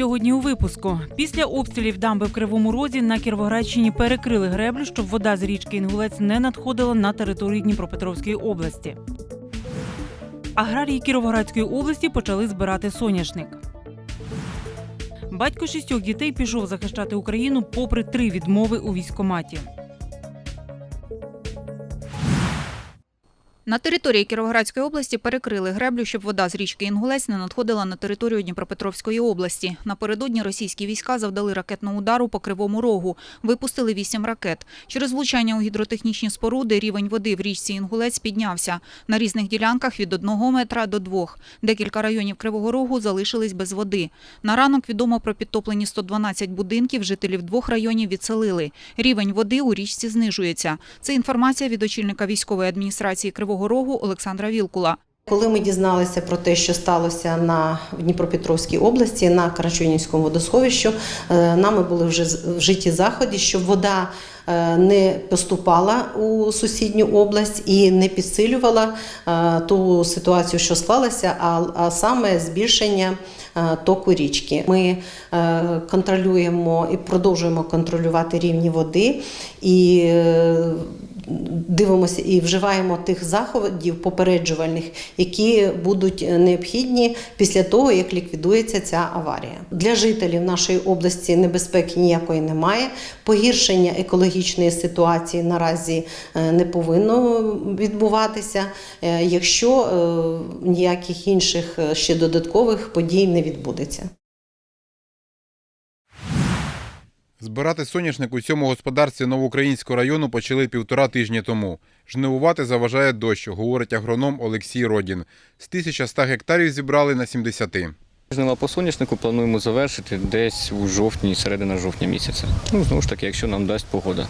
Сьогодні у випуску після обстрілів дамби в Кривому Розі на Кіровоградщині перекрили греблю, щоб вода з річки Інгулець не надходила на територію Дніпропетровської області. Аграрії Кіровоградської області почали збирати соняшник. Батько шістьох дітей пішов захищати Україну попри три відмови у військкоматі. На території Кіровоградської області перекрили греблю, щоб вода з річки Інгулець не надходила на територію Дніпропетровської області. Напередодні російські війська завдали ракетного удару по Кривому Рогу. Випустили вісім ракет. Через влучання у гідротехнічні споруди рівень води в річці Інгулець піднявся. На різних ділянках від одного метра до двох. Декілька районів Кривого Рогу залишились без води. На ранок відомо про підтоплені 112 будинків. Жителів двох районів відселили. Рівень води у річці знижується. Це інформація від очільника військової адміністрації Кривого Рогу Олександра Вілкула. Коли ми дізналися про те, що сталося на в Дніпропетровській області на Карачунівському водосховищу, е, нами були вже з- вжиті заходи, щоб вода е, не поступала у сусідню область і не підсилювала е, ту ситуацію, що склалася, а, саме збільшення току річки. Ми контролюємо і продовжуємо контролювати рівні води і дивимося і вживаємо тих заходів попереджувальних, які будуть необхідні після того, як ліквідується ця аварія. Для жителів нашої області небезпеки ніякої немає. Погіршення екологічної ситуації наразі е, не повинно відбуватися, е, якщо е, ніяких інших е, ще додаткових подій не відбудеться. Збирати соняшник у цьому господарстві Новоукраїнського району почали півтора тижні тому. Жнивувати заважає дощ, говорить агроном Олексій Родін. З 1100 гектарів зібрали на 70. Жнива по соняшнику плануємо завершити десь у жовтні, середина жовтня місяця. Ну, знову ж таки, якщо нам дасть погода.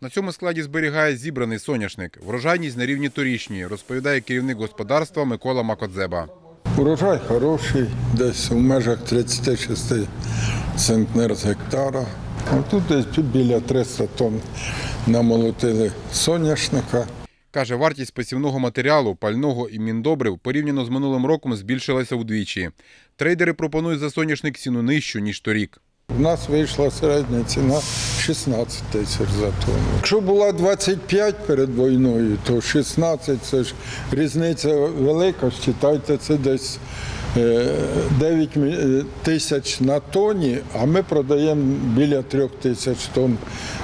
На цьому складі зберігає зібраний соняшник. Врожайність на рівні торічньої, розповідає керівник господарства Микола Макодзеба. Урожай хороший, десь у межах 36 центнер з гектара. А тут десь біля 300 тонн намолотили соняшника. Каже, вартість посівного матеріалу, пального і міндобрив порівняно з минулим роком збільшилася вдвічі. Трейдери пропонують за соняшник ціну нижчу, ніж торік. У нас вийшла середня ціна 16 тисяч за тонну. Якщо була 25 перед війною, то 16 це ж різниця велика. Считайте, це десь 9 е, тисяч на тоні, а ми продаємо біля 3 тисяч тонн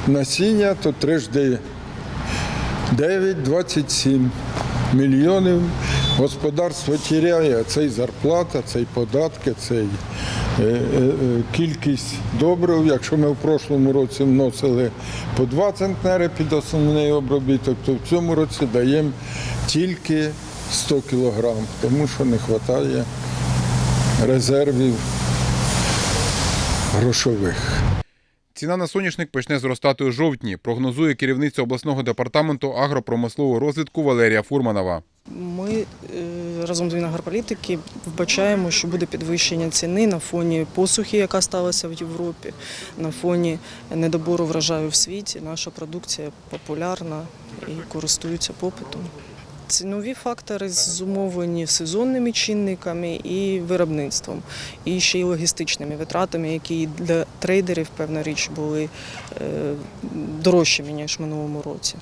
насіння, то трижди 9-27 мільйонів. Господарство тіряє це й зарплата, це й податки, це е, е, е, кількість добрив. Якщо ми в прошлому році вносили по 2 центнери під основний обробіток, то в цьому році даємо тільки 100 кілограм, тому що не вистачає резервів грошових. Ціна на соняшник почне зростати у жовтні, прогнозує керівниця обласного департаменту агропромислового розвитку Валерія Фурманова. Ми е, разом з Мінагрополітики вбачаємо, що буде підвищення ціни на фоні посухи, яка сталася в Європі, на фоні недобору врожаю в світі. Наша продукція популярна і користується попитом. Цінові фактори зумовлені сезонними чинниками і виробництвом, і ще й логістичними витратами, які для трейдерів, певна річ, були е, дорожчими ніж в минулому році.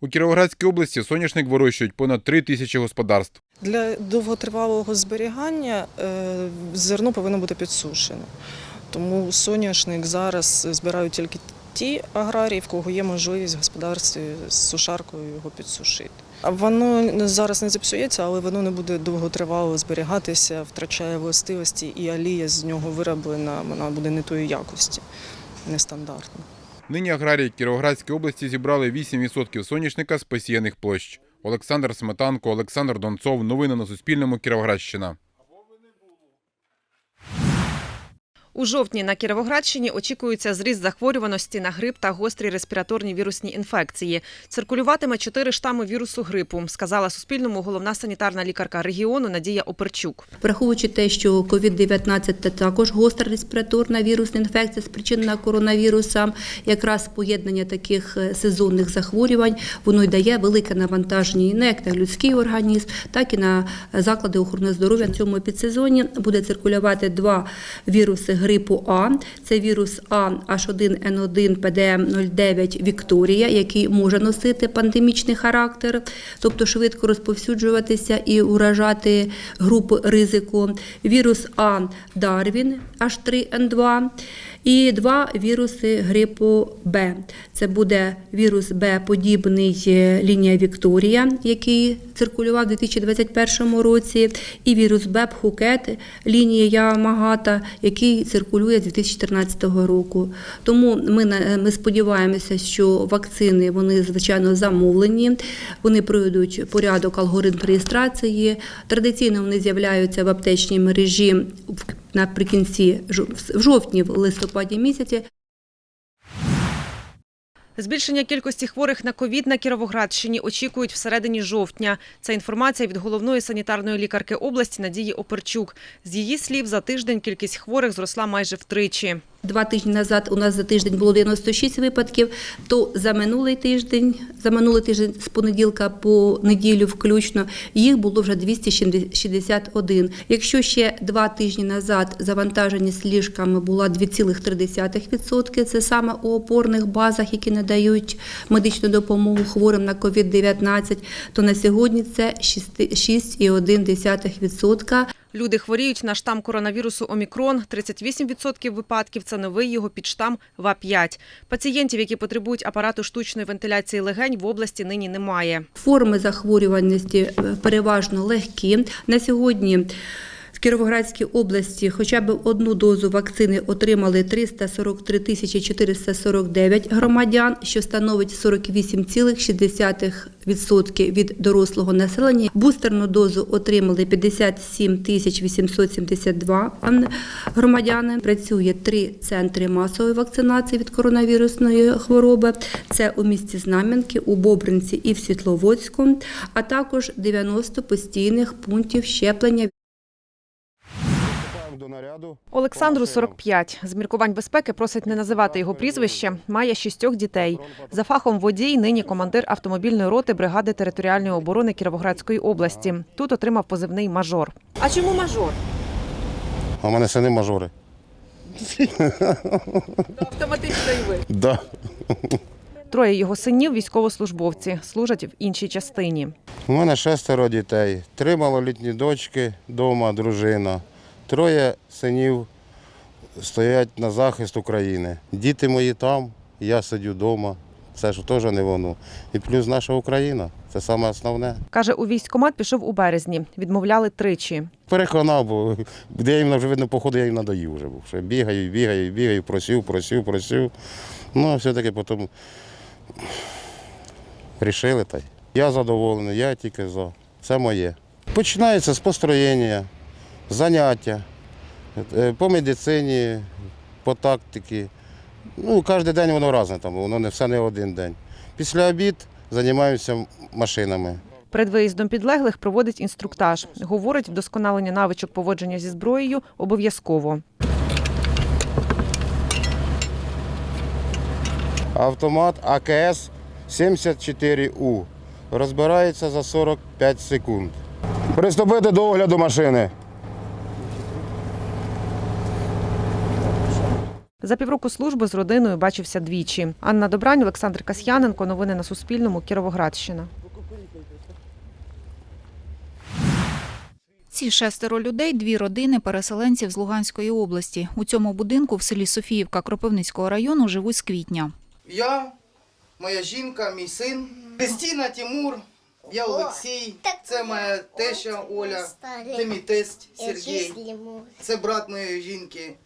У Кіровоградській області соняшник вирощують понад 3 тисячі господарств. Для довготривалого зберігання е, зерно повинно бути підсушене. Тому соняшник зараз збирають тільки ті аграрії, в кого є можливість в господарстві з сушаркою його підсушити. Воно зараз не зіпсується, але воно не буде довготривало зберігатися, втрачає властивості, і олія з нього вироблена, вона буде не тої якості, нестандартна. Нині аграрії Кіровоградської області зібрали 8% соняшника з посіяних площ. Олександр Сметанко, Олександр Донцов. Новини на Суспільному. Кіровоградщина. У жовтні на Кіровоградщині очікується зріст захворюваності на грип та гострі респіраторні вірусні інфекції. Циркулюватиме чотири штами вірусу грипу, сказала Суспільному головна санітарна лікарка регіону Надія Оперчук. Враховуючи те, що COVID-19 – це також гостра респіраторна вірусна інфекція, спричинена коронавірусом, якраз поєднання таких е, сезонних захворювань, воно й дає велике навантаження і на як на людський організм, так і на заклади охорони здоров'я. В цьому підсезоні буде циркулювати два віруси грипу грипу А. Це вірус А H1N1 PDM09 Вікторія, який може носити пандемічний характер, тобто швидко розповсюджуватися і уражати групи ризику. Вірус А Дарвін H3N2 і два віруси грипу Б. Це буде вірус Б, подібний е, лінія Вікторія, який циркулював у 2021 році, і вірус Б Пхукет, лінія Ямагата, який циркулює з 2014 року. Тому ми, ми сподіваємося, що вакцини вони звичайно замовлені, вони пройдуть порядок алгоритм реєстрації. Традиційно вони з'являються в аптечній мережі в- наприкінці в жовтні, в листопаді місяці. Збільшення кількості хворих на ковід на Кіровоградщині очікують всередині жовтня. Це інформація від головної санітарної лікарки області Надії Оперчук. З її слів, за тиждень кількість хворих зросла майже втричі. Два тижні назад у нас за тиждень було 96 випадків. То за минулий тиждень, за минулий тиждень з понеділка по неділю включно, їх було вже 261. Якщо ще два тижні назад завантаженість ліжками була 2,3%, це саме у опорних базах, які надають медичну допомогу хворим на COVID-19, то на сьогодні це 6,1%. Люди хворіють на штам коронавірусу Омікрон. 38% випадків це новий його підштам ВА5. Пацієнтів, які потребують апарату штучної вентиляції легень, в області нині немає. Форми захворюваності е, переважно легкі. На сьогодні Кіровоградській області хоча б одну дозу вакцини отримали 343 тисячі 449 громадян, що становить 48,6% від дорослого населення. Бустерну дозу отримали 57 тисяч 872 громадяни. Працює три центри масової вакцинації від коронавірусної хвороби. Це у місті Знам'янки, у Бобринці і в Світловодську, а також 90 постійних пунктів щеплення. До наряду. Олександру 45. З міркувань безпеки просить не називати його прізвище. Має шістьох дітей. За фахом водій нині командир автомобільної роти бригади територіальної оборони Кіровоградської області. Тут отримав позивний мажор. А чому мажор? А в мене сини мажори. Автоматично і ви. Да. Троє його синів військовослужбовці служать в іншій частині. У мене шестеро дітей, три малолітні дочки, вдома, дружина. Троє синів стоять на захист України. Діти мої там, я сидю вдома. Це ж теж не воно. І плюс наша Україна. Це саме основне. Каже, у військкомат пішов у березні. Відмовляли тричі. Переконав, бо де я їм вже видно, походу, я їм надоїв вже був. Що бігаю, бігаю, бігаю, просив, просив, просив. Ну, а все-таки потім рішили та й. Я задоволений, я тільки за. Це моє. Починається з построєння, заняття е, по медицині, по тактиці. Ну, кожен день воно різне, там, воно не все не один день. Після обід займаюся машинами. Перед виїздом підлеглих проводить інструктаж. Говорить, вдосконалення навичок поводження зі зброєю обов'язково. Автомат АКС 74У. Розбирається за 45 секунд. Приступити до огляду машини. За півроку служби з родиною бачився двічі. Анна Добрань, Олександр Касьяненко. Новини на Суспільному. Кіровоградщина. Ці шестеро людей дві родини переселенців з Луганської області. У цьому будинку в селі Софіївка Кропивницького району живуть з квітня. Я, моя жінка, мій син, Кристина, Тимур, я Олексій, це моя теща Оля, це мій тесть Сергій, це брат моєї жінки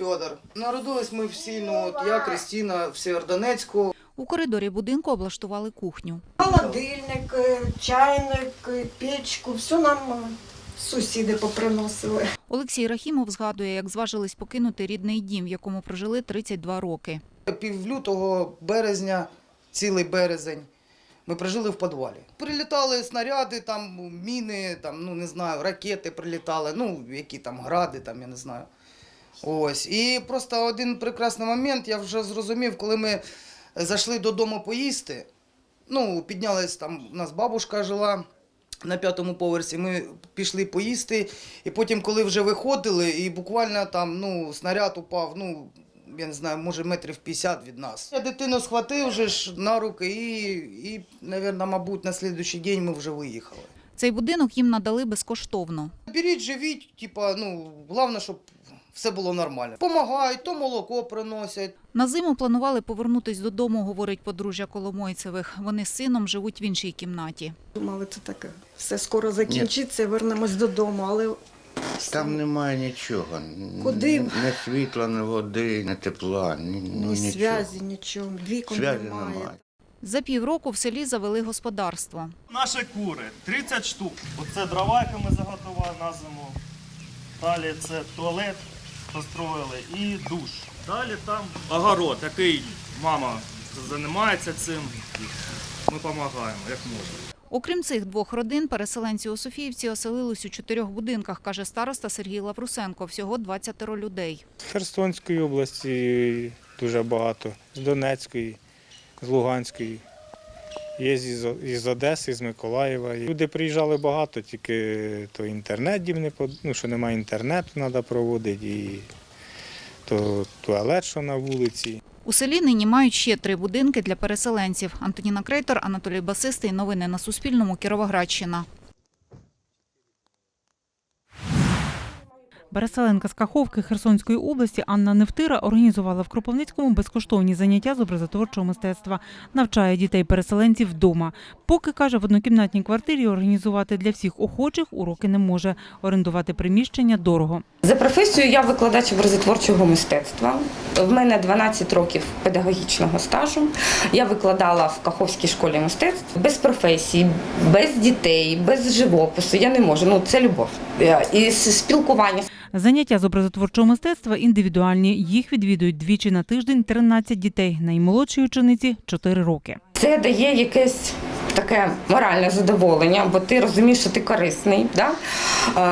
Федор. Народились ми всі, ну от я, Кристина, в Сєвєродонецьку. У коридорі будинку облаштували кухню. Холодильник, е, чайник, е, печку, все нам е, сусіди поприносили. Олексій Рахімов згадує, як зважились покинути рідний дім, в якому прожили 32 роки. Пів лютого березня, цілий березень, ми прожили в підвалі. Прилітали снаряди, там міни, там, ну не знаю, ракети прилітали, ну які там гради, там я не знаю. Ось. І просто один прекрасний момент я вже зрозумів, коли ми зайшли додому поїсти. Ну, піднялась там, у нас бабушка жила на п'ятому поверсі. Ми пішли поїсти, і потім, коли вже виходили, і буквально там ну, снаряд упав, ну, я не знаю, може метрів 50 від нас. Я дитину схватив вже ж на руки і, і навірно, мабуть, на слідуючий день ми вже виїхали. Цей будинок їм надали безкоштовно. Беріть, живіть, типа, ну, головне, щоб все було нормально. Помагають, то молоко приносять. На зиму планували повернутись додому, говорить подружжя Коломойцевих. Вони з сином живуть в іншій кімнаті. Думали, це таке. Все скоро закінчиться, вернемось додому, але Там немає нічого. Куди? Ні світла, ні води, ні тепла, ні, ні нічого. зв'язі, нічого, вікон Зв'язі немає. немає. За півроку в селі завели господарство. Наші кури 30 штук. Оце дрова, яка ми заготували на зиму. Далі це туалет построїли і душ. Далі там огород, який мама займається цим. Ми допомагаємо, як можемо. Окрім цих двох родин, переселенці у Софіївці оселились у чотирьох будинках, каже староста Сергій Лаврусенко. Всього 20 людей. З Херсонської області дуже багато, з Донецької, з Луганської. Є із Одеси, з Миколаєва. Люди приїжджали багато, тільки то інтернет їм не под... ну, що немає інтернету, треба проводити, і то туалет, що на вулиці. У селі нині мають ще три будинки для переселенців. Антоніна Крейтор, Анатолій Басистий. Новини на Суспільному. Кіровоградщина. Переселенка з Каховки Херсонської області Анна Невтира організувала в Кропивницькому безкоштовні заняття з образотворчого мистецтва. Навчає дітей-переселенців вдома. Поки каже, в однокімнатній квартирі організувати для всіх охочих уроки не може. Орендувати приміщення дорого. За професією я викладач образотворчого мистецтва. В мене 12 років педагогічного стажу. Я викладала в Каховській школі мистецтв без професії, без дітей, без живопису. Я не можу. Ну це любов і спілкування. Заняття з образотворчого мистецтва індивідуальні. Їх відвідують двічі на тиждень 13 дітей. Наймолодшій учениці 4 роки. Це дає якесь таке моральне задоволення, бо ти розумієш, що ти корисний. Да?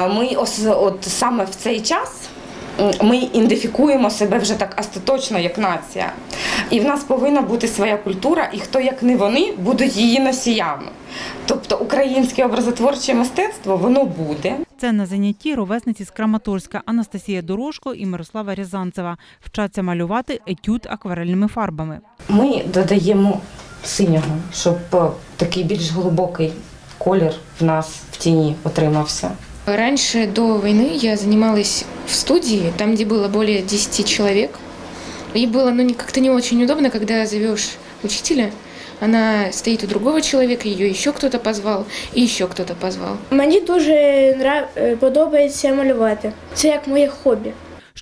Ми ос- от саме в цей час. Ми ідентифікуємо себе вже так остаточно як нація. І в нас повинна бути своя культура, і хто як не вони будуть її носіями. Тобто українське образотворче мистецтво воно буде. Це на занятті ровесниці з Краматорська Анастасія Дорошко і Мирослава Рязанцева. Вчаться малювати етюд акварельними фарбами. Ми додаємо синього, щоб е, такий більш глибокий колір в нас в тіні отримався. Раньше, до войны, я занималась в студии, там, где было более 10 человек. И было ну, не- как-то не очень удобно, когда зовешь учителя, она стоит у другого человека, ее еще кто-то позвал, и еще кто-то позвал. Мені дуже нрав- е, подобається малювати. Це як моє хобі.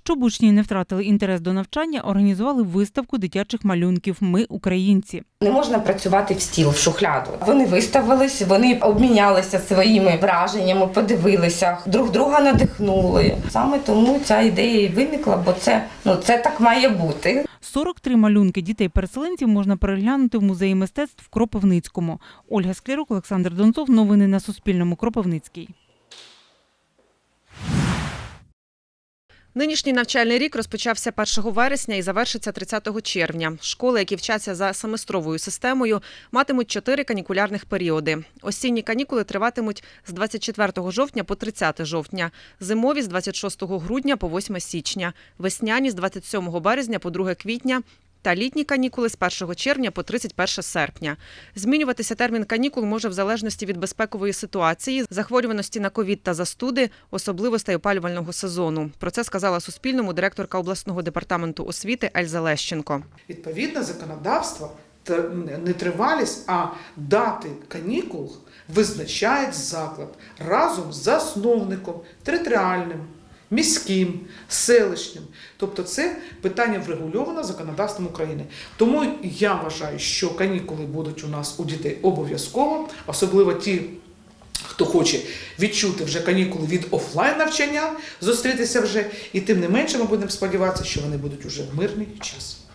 Щоб учні не втратили інтерес до навчання, організували виставку дитячих малюнків Ми українці. Не можна працювати в стіл, в шухляду. Вони виставились, вони обмінялися своїми враженнями, подивилися, друг друга надихнули. Саме тому ця ідея і виникла, бо це ну це так має бути. 43 малюнки дітей-переселенців можна переглянути в музеї мистецтв в Кропивницькому. Ольга Склярук, Олександр Донцов. Новини на Суспільному. Кропивницький. Нинішній навчальний рік розпочався 1 вересня і завершиться 30 червня. Школи, які вчаться за семестровою системою, матимуть чотири канікулярних періоди. Осінні канікули триватимуть з 24 жовтня по 30 жовтня, зимові з 26 грудня по 8 січня, весняні з 27 березня по 2 квітня. Та літні канікули з 1 червня по 31 серпня. Змінюватися термін канікул може в залежності від безпекової ситуації, захворюваності на ковід та застуди, особливостей опалювального сезону. Про це сказала Суспільному директорка обласного департаменту освіти Ельза Лещенко. Відповідно, законодавство не тривалість, а дати канікул визначає заклад разом з засновником територіальним, міським, селищним. Тобто це питання врегульовано законодавством України. Тому я вважаю, що канікули будуть у нас у дітей обов'язково, особливо ті. Хто хоче відчути вже канікули від офлайн навчання, зустрітися вже, і тим не менше ми будемо сподіватися, що вони будуть уже в мирний час.